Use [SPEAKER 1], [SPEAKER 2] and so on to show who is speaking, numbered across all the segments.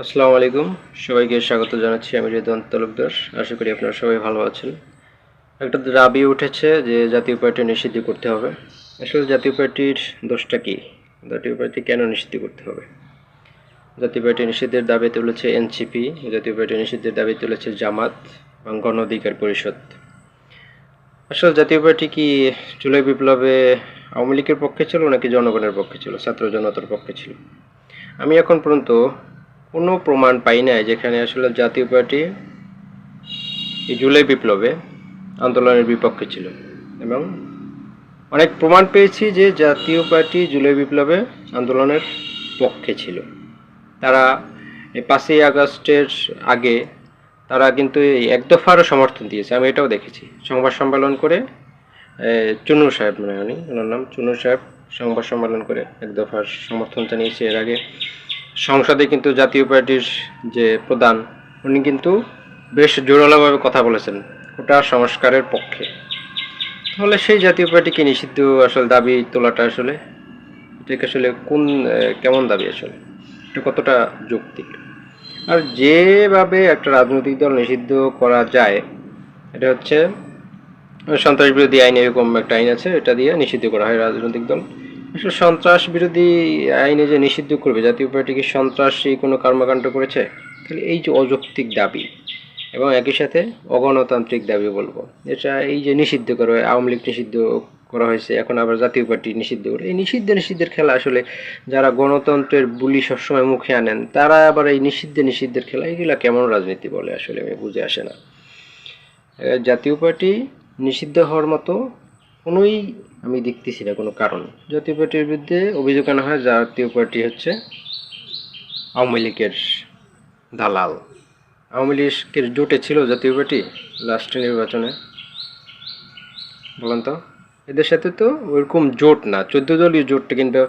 [SPEAKER 1] আসসালামু আলাইকুম। সবাইকে স্বাগত জানাচ্ছি, আমি রেদন তালুকদার। আশা করি আপনারা সবাই ভালো আছেন। একটা দাবি উঠেছে যে জাতীয় পার্টি নিষিদ্ধ করতে হবে। আসলে জাতীয় পার্টির দোষটা কী? জাতীয় পার্টি কেন নিষিদ্ধ করতে হবে? জাতীয় পার্টি নিষিদ্ধের দাবি তুলেছে এনসিপি, জাতীয় পার্টি নিষিদ্ধের দাবি তুলেছে জামাত এবং গণ অধিকার পরিষদ। আসলে জাতীয় পার্টি কি জুলাই বিপ্লবে আওয়ামী লীগের পক্ষে ছিল নাকি জনগণের পক্ষে ছিল, ছাত্র জনতার পক্ষে ছিল? আমি এখন পর্যন্ত কোনো প্রমাণ পাই নাই যেখানে আসলে জাতীয় পার্টি এই জুলাই বিপ্লবে আন্দোলনের বিপক্ষে ছিল। এবং অনেক প্রমাণ পেয়েছি যে জাতীয় পার্টি জুলাই বিপ্লবে আন্দোলনের পক্ষে ছিল। তারা এই পাঁচই আগস্টের আগে তারা কিন্তু এই এক দফারও সমর্থন দিয়েছে। আমি এটাও দেখেছি। সংবাদ সম্মেলন করে চুনু সাহেব মানে উনি, ওনার নাম চুনু সাহেব, সংবাদ সম্মেলন করে এক দফার সমর্থন জানিয়েছে। এর আগে সংসদে কিন্তু জাতীয় পার্টির যে প্রধান, উনি কিন্তু বেশ জোরালোভাবে কথা বলেছেন ওটা সংস্কারের পক্ষে। তাহলে সেই জাতীয় পার্টিকে নিষিদ্ধ আসলে দাবি তোলাটা আসলে? এটাকে আসলে কোন কেমন দাবি আসলে? এটা কতটা যৌক্তিক? আর যেভাবে একটা রাজনৈতিক দল নিষিদ্ধ করা যায়, এটা হচ্ছে সন্ত্রাস বিরোধী আইন এরকম একটা আইন আছে, এটা দিয়ে নিষিদ্ধ করা হয় রাজনৈতিক দল। সন্ত্রাস বিরোধী আইনে যে নিষিদ্ধ করবে, জাতীয় পার্টি কি সন্ত্রাসী কোনো কর্মকাণ্ড করেছে? তাহলে এই যে অযৌক্তিক দাবি এবং একই সাথে অগণতান্ত্রিক দাবি বলব। এটা এই যে নিষিদ্ধ করা, আওয়ামী লীগ নিষিদ্ধ করা হয়েছে, এখন আবার জাতীয় পার্টি নিষিদ্ধ করে। এই নিষিদ্ধ নিষিদ্ধের খেলা আসলে যারা গণতন্ত্রের বুলি সবসময় মুখে আনেন, তারা আবার এই নিষিদ্ধ নিষিদ্ধের খেলা, এগুলা কেমন রাজনীতি বলে আসলে আমি বুঝে আসে না। জাতীয় পার্টি নিষিদ্ধ হওয়ার মতো কোনোই আমি দেখতেছি না, কোনো কারণ। জাতীয় পার্টির বিরুদ্ধে অভিযোগ আনা হয়, জাতীয় পার্টি হচ্ছে আওয়ামী লীগের দালাল। আওয়ামী লীগের জোটে ছিল জাতীয় পার্টি লাস্ট নির্বাচনে। বলেন তো, এদের সাথে তো ওইরকম জোট না, চোদ্দ দলীয় জোটটা কিন্তু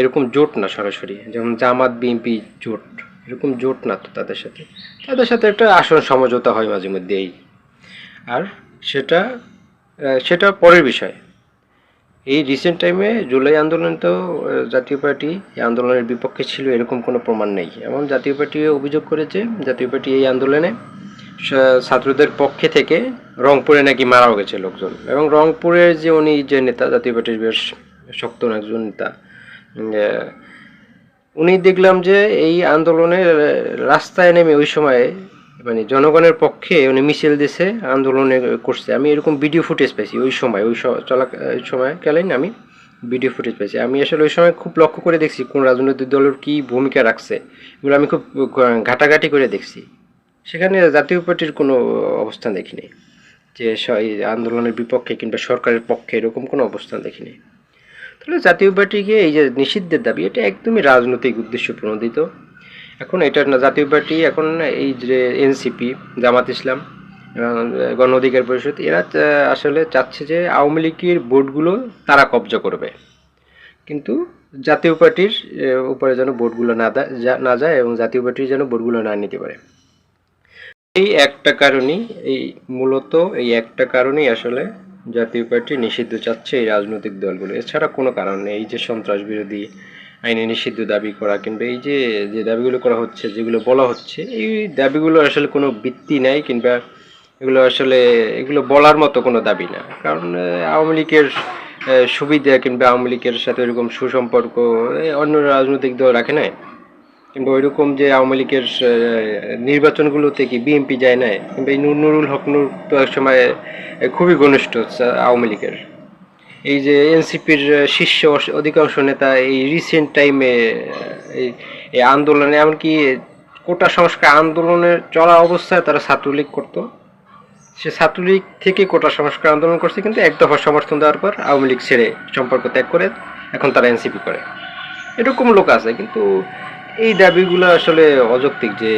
[SPEAKER 1] এরকম জোট না সরাসরি, যেমন জামাত, বিএনপি জোট, এরকম জোট না তো তাদের সাথে। তাদের সাথে একটা আসন সমঝোতা হয় মাঝে মধ্যেই। আর সেটা সেটা পরের বিষয়। এই রিসেন্ট টাইমে জুলাই আন্দোলন তো জাতীয় পার্টি এই আন্দোলনের বিপক্ষে ছিল, এরকম কোনো প্রমাণ নেই। এবং জাতীয় পার্টি অভিযোগ করেছে, জাতীয় পার্টি এই আন্দোলনে ছাত্রদের পক্ষে থেকে রংপুরে নাকি মারাও গেছে লোকজন। এবং রংপুরের যে উনি যে নেতা, জাতীয় পার্টির বেশ শক্ত একজন নেতা উনি দেখলাম যে এই আন্দোলনের রাস্তায় নেমে ওই সময় মানে জনগণের পক্ষে উনি মিছিল দিছে, আন্দোলনে করছে। আমি এরকম ভিডিও ফুটেজ পাইছি ওই সময়, ওই চলা ওই সময় কালীন আমি ভিডিও ফুটেজ পাইছি। আমি আসলে ওই সময় খুব লক্ষ্য করে দেখছি কোন রাজনৈতিক দলের কী ভূমিকা রাখছে। এগুলো আমি খুব ঘাটাঘাটি করে দেখছি। সেখানে জাতীয় পার্টির কোনো অবস্থান দেখিনি। যে আন্দোলনের বিপক্ষে কিংবা সরকারের পক্ষে এরকম কোনো অবস্থান দেখিনি। তাহলে জাতীয় পার্টিকে এই যে নিষিদ্ধের দাবি, এটা একদমই রাজনৈতিক উদ্দেশ্য প্রণোদিত। এখন এটা জাতীয় পার্টি এখন এই যে এনসিপি জামাত ইসলাম গণ অধিকার পরিষদ, এরা আসলে চাচ্ছে যে আওয়ামী লীগের ভোটগুলো তারা কবজা করবে। কিন্তু জাতীয় পার্টির উপরে যেন ভোটগুলো না দা- যা- না যায় এবং জাতীয় পার্টির যেন ভোটগুলো না নিতে পারে। এই একটা কারণেই, এই মূলত এই একটা কারণেই আসলে জাতীয় পার্টি নিষিদ্ধ চাচ্ছে এই রাজনৈতিক দলগুলো। এছাড়া কোনো কারণ নেই। এই যে সন্ত্রাস বিরোধী আইনে নিষিদ্ধ দাবি করা কিংবা এই যে যে দাবিগুলো করা হচ্ছে, যেগুলো বলা হচ্ছে, এই দাবিগুলো আসলে কোনো ভিত্তি নাই কিংবা এগুলো আসলে, এগুলো বলার মতো কোনো দাবি না। কারণ আওয়ামী লীগের সুবিধা কিংবা আওয়ামী লীগের সাথে এরকম সুসম্পর্ক অন্য রাজনৈতিক দল রাখে নাই? কিংবা ওইরকম যে আওয়ামী লীগের নির্বাচনগুলোতে কি বিএনপি যায় নাই? কিংবা এই নূর- নুরুল হক নূর তো এক সময় খুবই ঘনিষ্ঠ আওয়ামী লীগের। এই যে এনসিপির শীর্ষ অধিকাংশ নেতা এই রিসেন্ট টাইমে এই আন্দোলনে, এমনকি কোটা সংস্কার আন্দোলনে চলা অবস্থায় তারা ছাত্রলীগ করতো। সে ছাত্রলীগ থেকে কোটা সংস্কার আন্দোলন করছে, কিন্তু এক দফা সমর্থন দেওয়ার পর আওয়ামী লীগ ছেড়ে সম্পর্ক ত্যাগ করে এখন তারা এনসিপি করে। এরকম লোক আছে, কিন্তু এই দাবিগুলো আসলে অযৌক্তিক যে,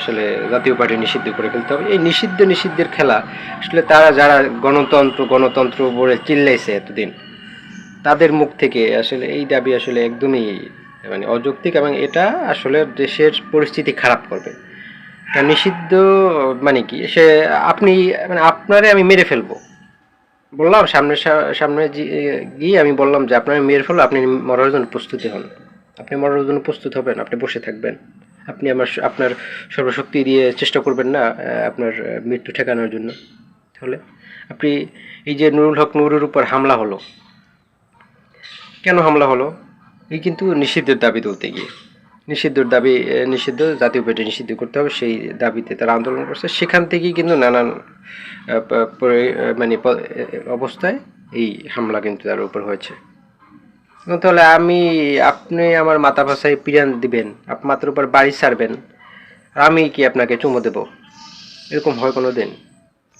[SPEAKER 1] আসলে জাতীয় পার্টি নিষিদ্ধ করে ফেলতে হবে। এই নিষিদ্ধ নিষিদ্ধের খেলা, আসলে তারা যারা গণতন্ত্র গণতন্ত্র বলে চিল্লাইছে এতদিন, তাদের মুখ থেকে আসলে এই দাবি আসলে একদমই মানে অযৌক্তিক এবং এটা আসলে দেশের পরিস্থিতি খারাপ করবে। নিষিদ্ধ মানে কি? সে আপনি মানে আপনারে আমি মেরে ফেলব। বললাম সামনে সামনে গিয়ে আমি বললাম যে, আপনার মেরে ফেলব, আপনি মরার জন্য প্রস্তুতি হন। আপনি মরার জন্য প্রস্তুত হবেন, আপনি বসে থাকবেন। আপনি আমার আপনার সর্বশক্তি দিয়ে চেষ্টা করবেন না আপনার মৃত্যু ঠেকানোর জন্য। তাহলে আপনি এই যে নুরুল হক নুরুর উপর হামলা হলো, কেন হামলা হলো? এই কিন্তু নিষিদ্ধের দাবি তুলতে গিয়ে। নিষিদ্ধর দাবি নিষিদ্ধ, জাতীয় পার্টি নিষিদ্ধ করতে হবে, সেই দাবিতে তারা আন্দোলন করছে। সেখান থেকেই কিন্তু নানান মানে অবস্থায় এই হামলা কিন্তু তার উপর হয়েছে। তাহলে আমি, আপনি আমার মাথা ভাষায় পিরান দিবেন আপ মাথার উপর বাড়ি ছাড়বেন, আর আমি কি আপনাকে চুমো দেব? এরকম হয় কোনো দিন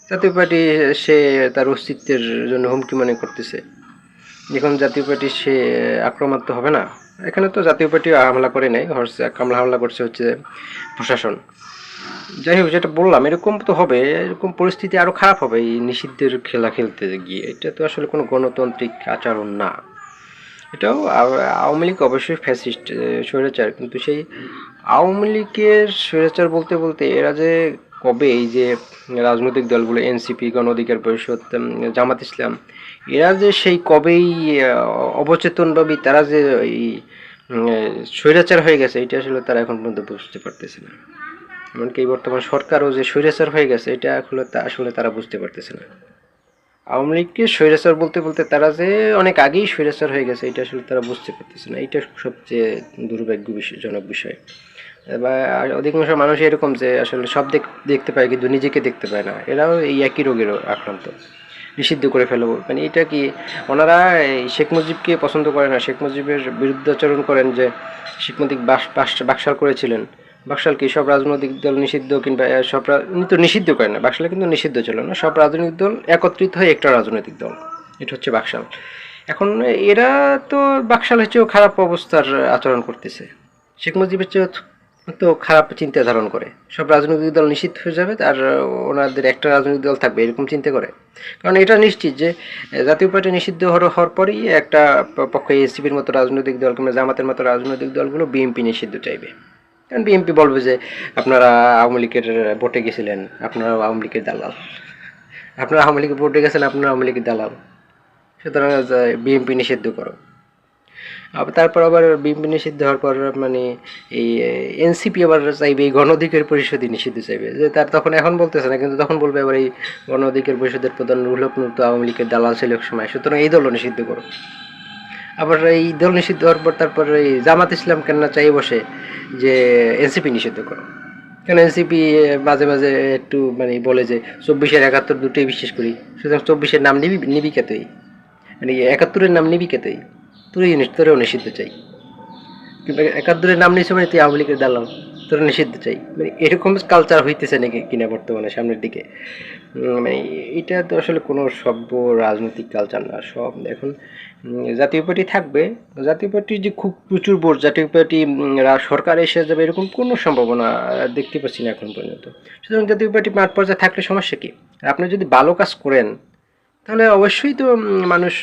[SPEAKER 1] জাতীয় পার্টি সে তার অস্তিত্বের জন্য হুমকি মনে করতেছে। এখন জাতীয় পার্টি সে আক্রমণাত্মক হবে না, এখানে তো জাতীয় পার্টি হামলা করে নাই হচ্ছে হামলা হামলা করছে হচ্ছে প্রশাসন। যাই হোক, যেটা বললাম, এরকম তো হবে, এরকম পরিস্থিতি আরও খারাপ হবে এই নিষিদ্ধের খেলা খেলতে গিয়ে। এটা তো আসলে কোনো গণতান্ত্রিক আচরণ না। এটাও আওয়ামী লীগ অবশ্যই ফ্যাসিস্ট স্বৈরাচার। কিন্তু সেই আওয়ামী লীগের স্বৈরাচার বলতে বলতে এরা যে কবে এই যে রাজনৈতিক দলগুলো এনসিপি গণ অধিকার পরিষদ জামাত ইসলাম এরা যে সেই কবেই আহ, অবচেতনভাবে তারা যে এই স্বৈরাচার হয়ে গেছে এটা আসলে তারা এখন পর্যন্ত বুঝতে পারতেছে না। এমনকি বর্তমান সরকারও যে স্বৈরাচার হয়ে গেছে এটা আসলে আসলে তারা বুঝতে পারতেছে না। আওয়ামী লীগকে স্বৈরাচার বলতে বলতে তারা যে অনেক আগেই স্বৈরাচার হয়ে গেছে, এটা আসলে তারা বুঝতে পারতেছে না। এটা সবচেয়ে দুর্ভাগ্য বিষয়জনক বিষয়। বা অধিকাংশ মানুষ এরকম যে আসলে সব দেখ- দেখতে পায়, কিন্তু নিজেকে দেখতে পায় না। এরাও এই একই রোগের আক্রান্ত। নিষিদ্ধ করে ফেলব। মানে এটা কি ওনারা শেখ মুজিবকে পছন্দ করে না? শেখ মুজিবের বিরুদ্ধাচরণ করেন যে শেখ মুজিব বাস, বাকশাল করেছিলেন। বাকশাল কি সব রাজনৈতিক দল নিষিদ্ধ কিংবা সব তো নিষিদ্ধ করে না, বাকশালে কিন্তু নিষিদ্ধ ছিল না। সব রাজনৈতিক দল একত্রিত হয়ে একটা রাজনৈতিক দল। এটা হচ্ছে বাকশাল। এখন এরা তো বাকশাল হচ্ছেও খারাপ অবস্থার আচরণ করতেছে। শেখ মুজিবের চেয়েও তো খারাপ চিন্তা ধারণ করে। সব রাজনৈতিক দল নিষিদ্ধ হয়ে যাবে, আর ওনাদের একটা রাজনৈতিক দল থাকবে, এরকম চিন্তা করে। কারণ এটা নিশ্চিত যে জাতীয় পার্টি নিষিদ্ধ হওয়ার পরেই একটা পক্ষে এসিপির মতো রাজনৈতিক দল কিংবা জামাতের মতো রাজনৈতিক দলগুলো বিএনপি নিষিদ্ধ চাইবে। কারণ বিএনপি বলবে যে আপনারা আওয়ামী লীগের ভোটে গেছিলেন, আপনারা আওয়ামী লীগের দালাল। আপনারা আওয়ামী লীগের ভোটে গেছেন, আপনারা আওয়ামী লীগের দালাল। সুতরাং বিএনপি নিষিদ্ধ করো। তারপর আবার বিএনপি নিষিদ্ধ হওয়ার পর মানে এই এনসিপি আবার চাইবে, এই গণ অধিকার পরিষদই নিষিদ্ধ চাইবে। যে তার তখন এখন বলতেছে না, কিন্তু তখন বলবে আবার এই গণ অধিকার পরিষদের প্রধান রুহলক আওয়ামী লীগের দালাল ছিল এক সময়। সুতরাং এই দলও নিষিদ্ধ করো। আবার এই দল নিষিদ্ধ হওয়ার পর তারপর এই জামাত ইসলাম কেন না চাই বসে যে এনসিপি নিষিদ্ধ করো। কারণ এনসিপি মাঝে মাঝে একটু মানে বলে যে চব্বিশের একাত্তর দুটোই বিশ্বাস করি, সুতরাং চব্বিশের নাম নিবি নিবি কে তুই? মানে একাত্তরের নাম নিবি কে তুই? তুই তোরেও নিষিদ্ধ চাই। একাত্তরের নাম নিয়েছে মানে তুই আওয়ামী লীগের দালাল। তোরা নিষিদ্ধ চাই। মানে এরকম কালচার হইতেছে নাকি কিনা বর্তমানে সামনের দিকে? মানে এটা তো আসলে কোনো সভ্য রাজনৈতিক কালচার না, সব এখন জাতীয় পার্টি থাকবে, জাতীয় পার্টির যে খুব প্রচুর ভোট, জাতীয় পার্টি সরকার এসে যাবে এরকম কোনো সম্ভাবনা দেখতে পাচ্ছি না এখন পর্যন্ত। সুতরাং জাতীয় পার্টি মাঠ পর্যায়ে থাকলে সমস্যা কি? আপনি যদি ভালো কাজ করেন, তাহলে অবশ্যই তো মানুষ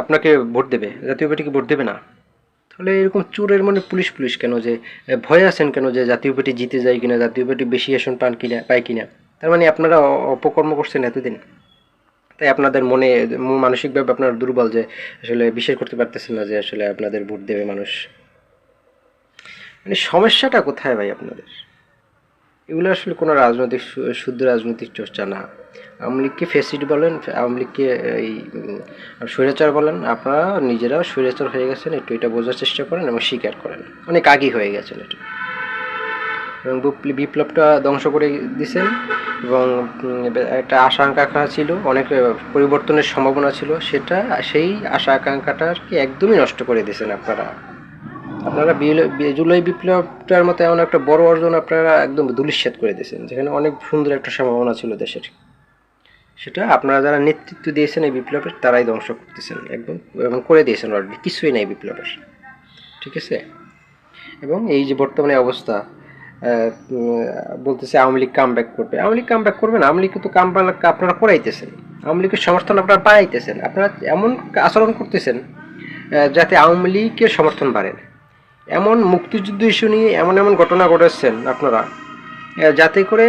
[SPEAKER 1] আপনাকে ভোট দেবে, জাতীয় পার্টিকে ভোট দেবে না। তাহলে এরকম চোরের মানে পুলিশ পুলিশ কেন যে ভয়ে আছেন কেন যে জাতীয় পার্টি জিতে যায় কিনা, জাতীয় পার্টি বেশি আসন পান কিনা, পায় কিনা? তার মানে আপনারা অপকর্ম করছেন এতদিন। তাই আপনাদের মনে মানসিকভাবে আপনারা দুর্বল যে, আসলে বিশ্বাস করতে পারতেছেন না যে আসলে আপনাদের ভোট দেবে মানুষ। মানে সমস্যাটা কোথায় ভাই আপনাদের? এগুলো আসলে কোনো রাজনৈতিক শুদ্ধ রাজনৈতিক চর্চা না। আওয়ামী লীগকে ফেসিড বলেন, আওয়ামী লীগকে এই স্বৈরাচার বলেন, আপনারা নিজেরাও স্বৈরাচার হয়ে গেছেন, একটু এটা বোঝার চেষ্টা করেন এবং স্বীকার করেন। অনেক আগেই হয়ে গেছেন এটা। এবং বিপ্ল- বিপ্লবটা ধ্বংস করে দিছেন এবং একটা আশা আকাঙ্ক্ষা ছিল, অনেক পরিবর্তনের সম্ভাবনা ছিল, সেটা সেই আশা আকাঙ্ক্ষাটাকে একদমই নষ্ট করে দিয়েছেন আপনারা। আপনারা জুলাই বিপ্লবটার মতো এমন একটা বড় অর্জন আপনারা একদম ধুলিস্যাত করে দিয়েছেন যেখানে অনেক সুন্দর একটা সম্ভাবনা ছিল দেশের। সেটা আপনারা যারা নেতৃত্ব দিয়েছেন এই বিপ্লবের, তারাই ধ্বংস করতেছেন, একদম, এবং করে দিয়েছেন অলরেডি কিছুই নাই বিপ্লবের, ঠিক আছে? এবং এই যে বর্তমানে অবস্থা বলতেছে আওয়ামী লীগ কাম ব্যাক করবে। আওয়ামী লীগ কাম ব্যাক করবে না, আওয়ামী লীগ তো কাম আপনারা করাইতেছেন, আওয়ামী লীগের সমর্থন আপনারা পাইতেছেন। আপনারা এমন আচরণ করতেছেন যাতে আওয়ামী লীগের সমর্থন বাড়েন এমন মুক্তিযুদ্ধ ইস্যু নিয়ে এমন এমন ঘটনা ঘটাচ্ছেন আপনারা যাতে করে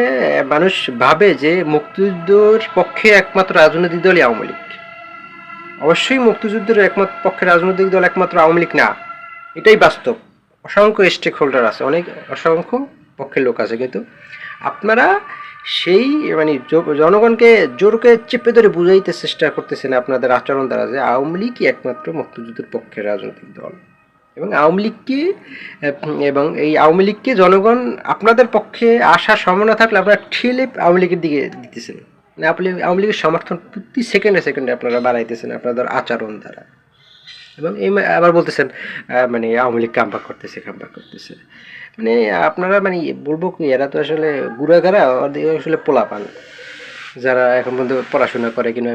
[SPEAKER 1] মানুষ ভাবে যে মুক্তিযুদ্ধের পক্ষে একমাত্র রাজনৈতিক দলই আওয়ামী লীগ। অবশ্যই মুক্তিযুদ্ধের একমাত্র পক্ষে রাজনৈতিক দল একমাত্র আওয়ামী লীগ না। এটাই বাস্তব। অসংখ্য স্টেক হোল্ডার আছে, অনেক, অসংখ্য পক্ষের লোক আছে, কিন্তু আপনারা সেই মানে জনগণকে জোরকে চেপে ধরে বুঝাইতে চেষ্টা করতেছেন আপনাদের আচরণ দ্বারা যে আওয়ামী লীগই একমাত্র মুক্তিযুদ্ধের পক্ষে রাজনৈতিক দল। এবং আওয়ামী লীগকে এবং এই আওয়ামী লীগকে জনগণ আপনাদের পক্ষে আসার সম্ভাবনা থাকলে আপনারা ঠেলে আওয়ামী লীগের দিকে দিতেছেন। মানে আপনি আওয়ামী লীগের সমর্থন প্রতি সেকেন্ডে সেকেন্ডে আপনারা বাড়াইতেছেন আপনাদের আচরণ দ্বারা। এবং এই আবার বলতেছেন মানে আওয়ামী লীগ কামবাক করতেছে কামবাক করতেছে। মানে আপনারা মানে বলব কি, এরা তো আসলে ওদের আসলে পোলা পান যারা এখন পর্যন্ত পড়াশোনা করে কিংবা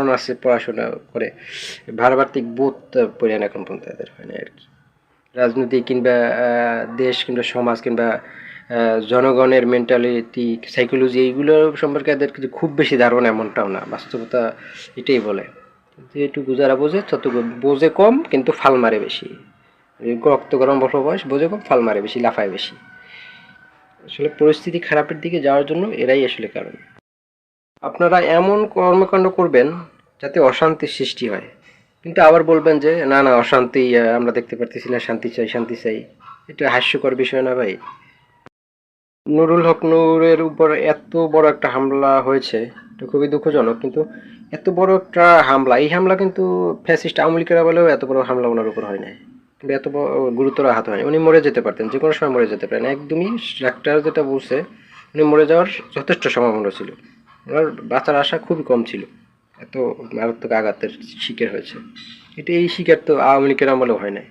[SPEAKER 1] অনার্সে পড়াশোনা করে, ভারবার্তিক বোধ পরিমাণ এখন পর্যন্ত এদের, হয় না আর কি। রাজনীতি কিংবা দেশ কিংবা সমাজ কিংবা জনগণের মেন্টালিটি সাইকোলজি এইগুলো সম্পর্কে এদের কিছু খুব বেশি ধারণা এমনটাও না, বাস্তবতা এটাই বলে। যেটুকু যারা বোঝে, ততটুকু বোঝে কম, কিন্তু ফাল মারে বেশি। রক্ত গরম বসো বয়স, বোঝে কম, ফাল মারে বেশি, লাফায় বেশি। আসলে পরিস্থিতি খারাপের দিকে যাওয়ার জন্য এরাই আসলে কারণ। আপনারা এমন কর্মকাণ্ড করবেন যাতে অশান্তির সৃষ্টি হয়। কিন্তু আবার বলবেন যে, না না, অশান্তি আমরা দেখতে পারতেছি না, শান্তি চাই শান্তি চাই। এটা হাস্যকর বিষয় না ভাই? নুরুল হক নূরের উপর এত বড় একটা হামলা হয়েছে, এটা খুবই দুঃখজনক। কিন্তু এত বড় একটা হামলা, এই হামলা কিন্তু ফ্যাসিস্ট আওয়ামী লীগেরা বলেও এত বড় হামলা ওনার উপর হয় নাই। কিন্তু এত গুরুতর আহত হয়নি। উনি মরে যেতে পারতেন, যে কোনো সময় মরে যেতে পারেন। একদমই ডাক্তার যেটা বলছে, উনি মরে যাওয়ার যথেষ্ট সম্ভাবনা ছিল। ওনার বাঁচার আশা খুবই কম ছিল। এত মারাত্মক আঘাতের শিকার হয়েছে। এটা এই শিকার তো আওয়ামী লীগের আমলেও হয় নাই।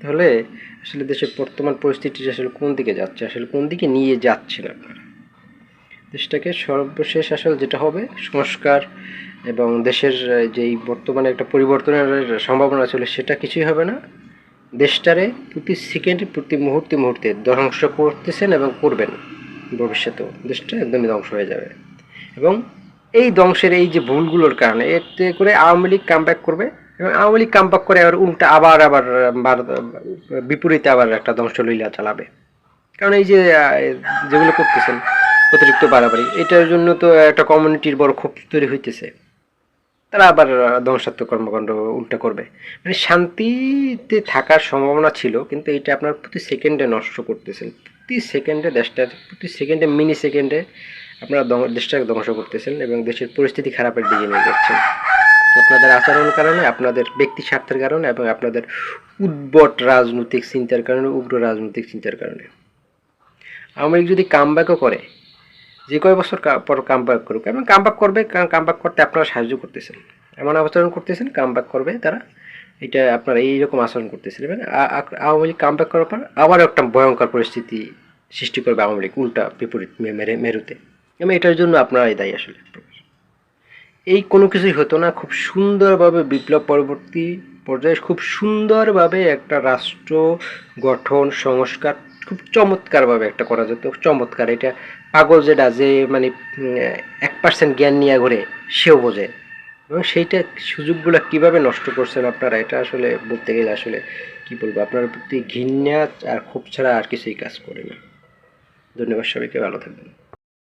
[SPEAKER 1] তাহলে আসলে দেশের বর্তমান পরিস্থিতি আসলে কোন দিকে যাচ্ছে? আসলে কোন দিকে নিয়ে যাচ্ছেন আপনারা? দেশটাকে সর্বশেষ আসলে যেটা হবে, সংস্কার এবং দেশের যেই বর্তমানে একটা পরিবর্তনের সম্ভাবনা ছিল, সেটা কিছুই হবে না। দেশটারে প্রতি সেকেন্ডে, প্রতি মুহূর্তে মুহূর্তে ধ্বংস করতেছেন এবং করবেন। ভবিষ্যতেও দেশটা একদমই ধ্বংস হয়ে যাবে। এবং এই ধ্বংসের এই যে ভুলগুলোর কারণে এতে করে আওয়ামী লীগ কামব্যাক করবে এবং আওয়ামী লীগ কামব্যাক করে আবার উল্টা আবার আবার বিপরীতে আবার একটা ধ্বংসলীলা চালাবে। কারণ এই যে যেগুলো করতেছেন অতিরিক্ত বাড়াবাড়ি, এটার জন্য তো একটা কমিউনিটির বড় ক্ষোভ তৈরি হইতেছে। তারা আবার ধ্বংসাত্মক কর্মকাণ্ড উল্টা করবে। মানে শান্তিতে থাকার সম্ভাবনা ছিল, কিন্তু এটা আপনার প্রতি সেকেন্ডে নষ্ট করতেছেন। প্রতি সেকেন্ডে দেশটার প্রতি সেকেন্ডে মিনি সেকেন্ডে আপনারা দেশটাকে ধ্বংস করতেছেন এবং দেশের পরিস্থিতি খারাপের দিকে নিয়ে যাচ্ছেন। আপনাদের আচরণের কারণে, আপনাদের ব্যক্তি স্বার্থের কারণে এবং আপনাদের উদ্ভট রাজনৈতিক চিন্তার কারণে, উগ্র রাজনৈতিক চিন্তার কারণে। আওয়ামী লীগ যদি কামব্যাকও করে, যে কয় বছর পর কামব্যাক করুক, এবং কামব্যাক করবে, কারণ কামব্যাক করতে আপনারা সাহায্য করতেছেন। এমন আচরণ করতেছেন কামব্যাক করবে তারা। এটা আপনারা এইরকম আচরণ আ- আ- আওয়ামী লীগ কামব্যাক করার পর আবার একটা ভয়ঙ্কর পরিস্থিতি সৃষ্টি করবে আওয়ামী লীগ উল্টা বিপরীত মেরে মেরুতে। এবং এটার জন্য আপনারাই দায়ী আসলে। এই কোনো কিছুই হতো না। খুব সুন্দরভাবে বিপ্লব পরবর্তী পর্যায়ে খুব সুন্দরভাবে একটা রাষ্ট্র গঠন, সংস্কার খুব চমৎকারভাবে একটা করা যেত। চমৎকার। এটা পাগল যেটা যে মানে এক পার্সেন্ট জ্ঞান নিয়ে ঘুরে সেও বোঝে। এবং সেইটা সুযোগগুলো কীভাবে নষ্ট করছেন আপনারা? এটা আসলে বলতে গেলে আসলে কি বলব? আপনার প্রতি ঘৃণা আর ক্ষোভ ছাড়া আর কিছুই কাজ করে না। ধন্যবাদ সবাইকে, ভালো থাকবেন।